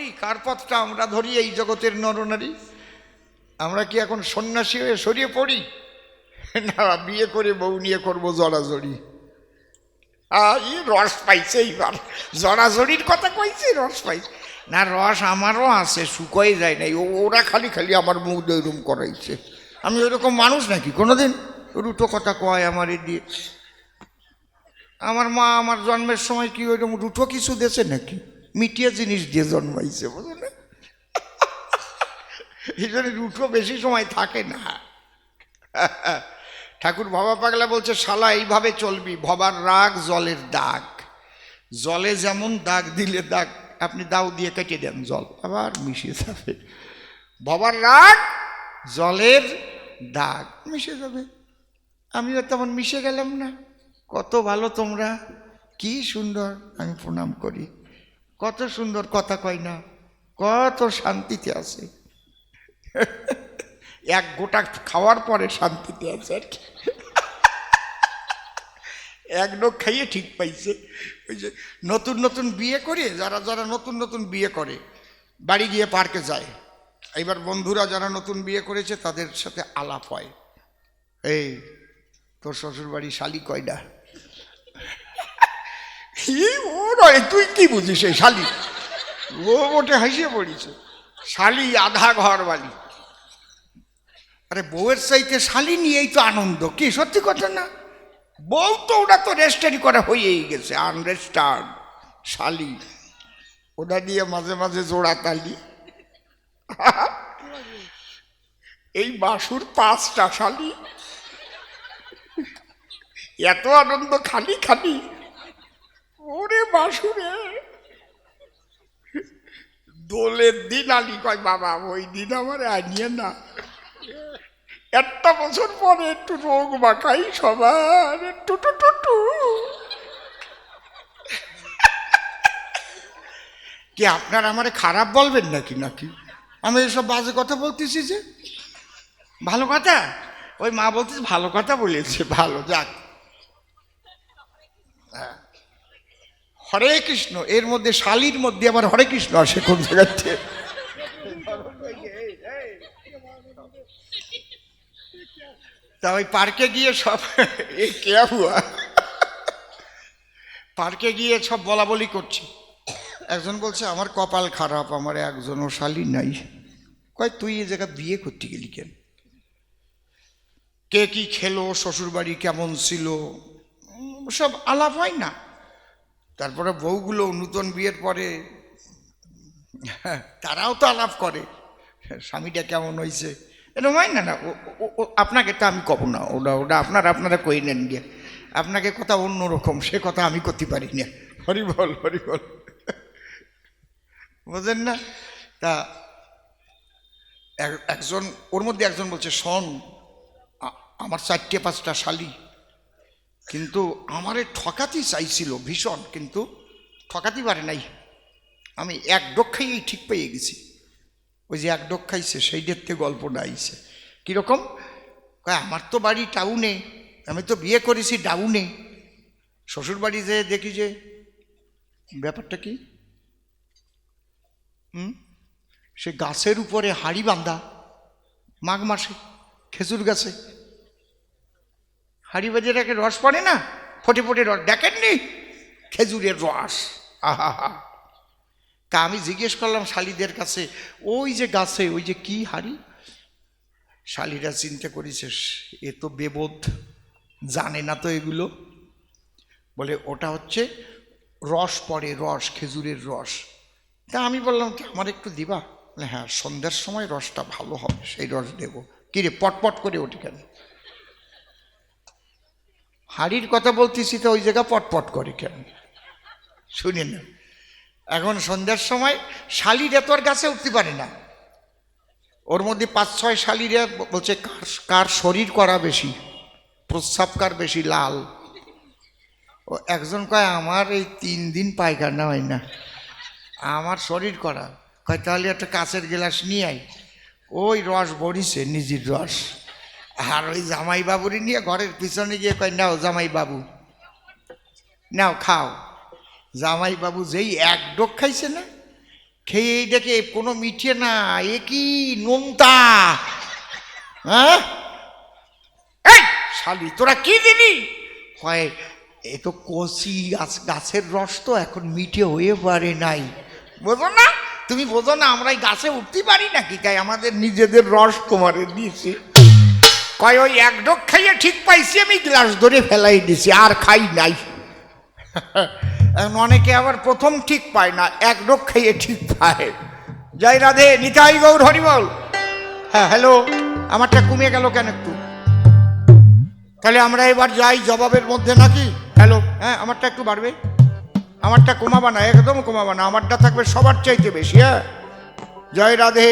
ধরি কার পথটা আমরা ধরি এই জগতের নরনারী? আমরা কি এখন সন্ন্যাসী হয়ে সরিয়ে পড়ি? না, বিয়ে করে বউ নিয়ে করব জড়াজড়ি এই রস পাইছে এইবার। জড়াজড়ির কথা কইছে, রস পাইছে। না, রস আমারও আছে শুকোই যায় নাই। ওরা খালি খালি আমার মুখ দৈরুম করাইছে। আমি ওইরকম মানুষ নাকি? কোনোদিন? রুটো কথা কয় আমার দিয়ে। আমার মা আমার জন্মের সময় কি ওইরকম রুটো কিছু দেছে নাকি? মিটিয়ে জিনিস দিয়ে জন্মাইছে, বুঝলেন না? এই জন্য রুটো বেশি সময় থাকে না। ঠাকুর ভবা পাগলা বলছে, শালা, এইভাবে চলবি। ভবার রাগ জলের দাগ। জলে যেমন দাগ দিলে দাগ, আপনি দাও দিয়ে কেটে দেন জল, আবার মিশে যাবে। ভবার রাগ জলের দাগ মিশে যাবে। আমিও তেমন মিশে গেলাম না। কত ভালো তোমরা। কি সুন্দর, আমি প্রণাম করি। কত সুন্দর কথা কয় না, কত শান্তিতে আছে। এক গোটা খাওয়ার পরে শান্তিতে আছে আর কি। এক লোক খাইয়ে ঠিক পাইছে। ওই যে নতুন নতুন বিয়ে করে, যারা যারা নতুন নতুন বিয়ে করে, বাড়ি গিয়ে পার্কে যায়। এবার বন্ধুরা যারা নতুন বিয়ে করেছে, তাদের সাথে আলাপ হয়। এই, তোর শ্বশুর বাড়ি শালি কয়টা এই ও নয়, তুই কি বুঝিস এই শালি? ও মোটে হাসিয়ে পড়িছে। শালি আধা ঘর বালি আরে বউয়ের চাইতে শালি নিয়েই তো আনন্দ, কি সত্যি কথা না? বউ তো ওটা তো রেজিস্টারি করা হয়েই গেছে আনরেজিস্টার্ড শালি। ওটা দিয়ে মাঝে মাঝে জোড়া তালি। এই বাসুর পাঁচটা শালি। এত আনন্দ খালি খালি। ওরে বাসুরে। দোলের দিন আলি কয়, বাবা, ওই দিন আমার আনিয়ে না। একটা বছর পরে একটু রোগ মাখাই সবার, একটু, টু টু টু। কি, আপনার আমারে খারাপ বলবেন নাকি নাকি? আমি এসব বাজে কথা বলতেছি যে। ভালো কথা? ওই মা বলতেছে, ভালো কথা বলেছে, ভালো, যাক। হ্যাঁ। হরে কৃষ্ণ, এর মধ্যে শালির মধ্যে আবার হরে কৃষ্ণ আসে কোন জায়গাতে তা ওই পার্কে গিয়ে সব এ কে হুয়া পার্কে গিয়ে সব বলা বলি করছি। একজন বলছে, আমার কপাল খারাপ, আমার একজনও শালি নাই। কয়, তুই এ জায়গা বিয়ে করতে গেলি কেন? কে কি খেলো, শ্বশুরবাড়ি কেমন ছিল? সব আলাপ হয় না। তারপরে বউগুলো নূতন বিয়ের পরে তারাও তো আলাপ করে। স্বামীটা কেমন হয়েছে এরকম হয় না না আপনাকে তো আমি কব না ওটা ওটা আপনার আপনারা কই নেন গিয়ে। আপনাকে কথা অন্যরকম সে কথা আমি করতে পারি না। হরি বল হরি বল। বুঝলেন না? তা এক- একজন ওর মধ্যে একজন বলছে শোন আমার চারটে পাঁচটা শালি। কিন্তু আমারে ঠকাতেই চাইছিল ভীষণ, কিন্তু ঠকাতে পারে নাই। আমি এক ডোক খাইয়েই ঠিক পেয়ে গেছি। ওই যে এক ডোক খাইছে সেই ডেটতে গল্পটা আইছে কীরকম আমার তো বাড়ি টাউনে, আমি তো বিয়ে করেছি ডাউনে। শ্বশুর বাড়ি যে দেখি যে, ব্যাপারটা কি? হুম? সে গাছের উপরে হাড়ি বাঁধা, মাঘ মাসে, খেজুর গাছে। হাড়ি বাজে রাখে রস পড়ে না? ফোটে ফোটে রস। দেখেননি? খেজুরের রস। আহা হা তা আমি জিজ্ঞেস করলাম শালিদের কাছে, ওই যে গাছে, ওই যে কি হাড়ি? শালিরা চিন্তা করেছে, এ তো বেবোধ, জানে না তো এগুলো। বলে, ওটা হচ্ছে রস পড়ে, রস, খেজুরের রস। তা আমি বললাম কি আমার একটু দিবা? হ্যাঁ সন্ধ্যার সময় রসটা ভালো হবে, সেই রস দেব। কিরে পটপট করে ওঠে কেন? হাড়ির কথা বলতেছি তো ওই জায়গা পটপট করে কেন? শুনি না। এখন সন্ধ্যার সময় শালিরা তো আর গাছে উঠতে পারে না। ওর মধ্যে পাঁচ ছয় শালিরা বলছে, কার কার শরীর করা বেশি? প্রস্রাব কার বেশি লাল? ও একজন কয়, আমার এই তিন দিন পায়খানা হয় না। আমার শরীর করা। কয়, তাহলে একটা কাঁচের গ্লাস নিয়ে আয়। ওই রস বড়িছে নিজের রস। আর ওই জামাই বাবুরি নিয়ে ঘরের পিছনে গিয়ে কয়, নাও জামাই বাবু নাও খাও। জামাই বাবু যেই এক ডোক খাইছে না, খেয়ে এই দেখে কোনো মিঠে না, এ কি নোনতা? হ্যাঁ? শালি, তোরা কি দিলি? হয় এ তো কষি গাছ, গাছের রস তো এখন মিঠে হয়ে পারে নাই। বোঝো না, তুমি বোঝো না, আমরা এই গাছে উঠতে পারি নাকি? তাই আমাদের নিজেদের রস তোমারে দিয়েছি। কয়, ওই এক ডোক খাইয়ে ঠিক পাইছি, আমি গ্লাস ধরে ফেলাই দিছি, আর খাই নাই। অনেকে আবার প্রথম ঠিক পায় না, এক ডোক খাইয়ে ঠিক পায়। জয় রাধে, নিতাই গৌর হরিবল হ্যাঁ হ্যালো, আমারটা কমে গেল কেন একটু? তাহলে আমরা এবার যাই জবাবের মধ্যে নাকি? হ্যালো হ্যাঁ আমারটা একটু বাড়বে। আমারটা কমাবা না, একদম কমাবা না, আমারটা থাকবে সবার চাইতে বেশি হ্যাঁ। জয় রাধে।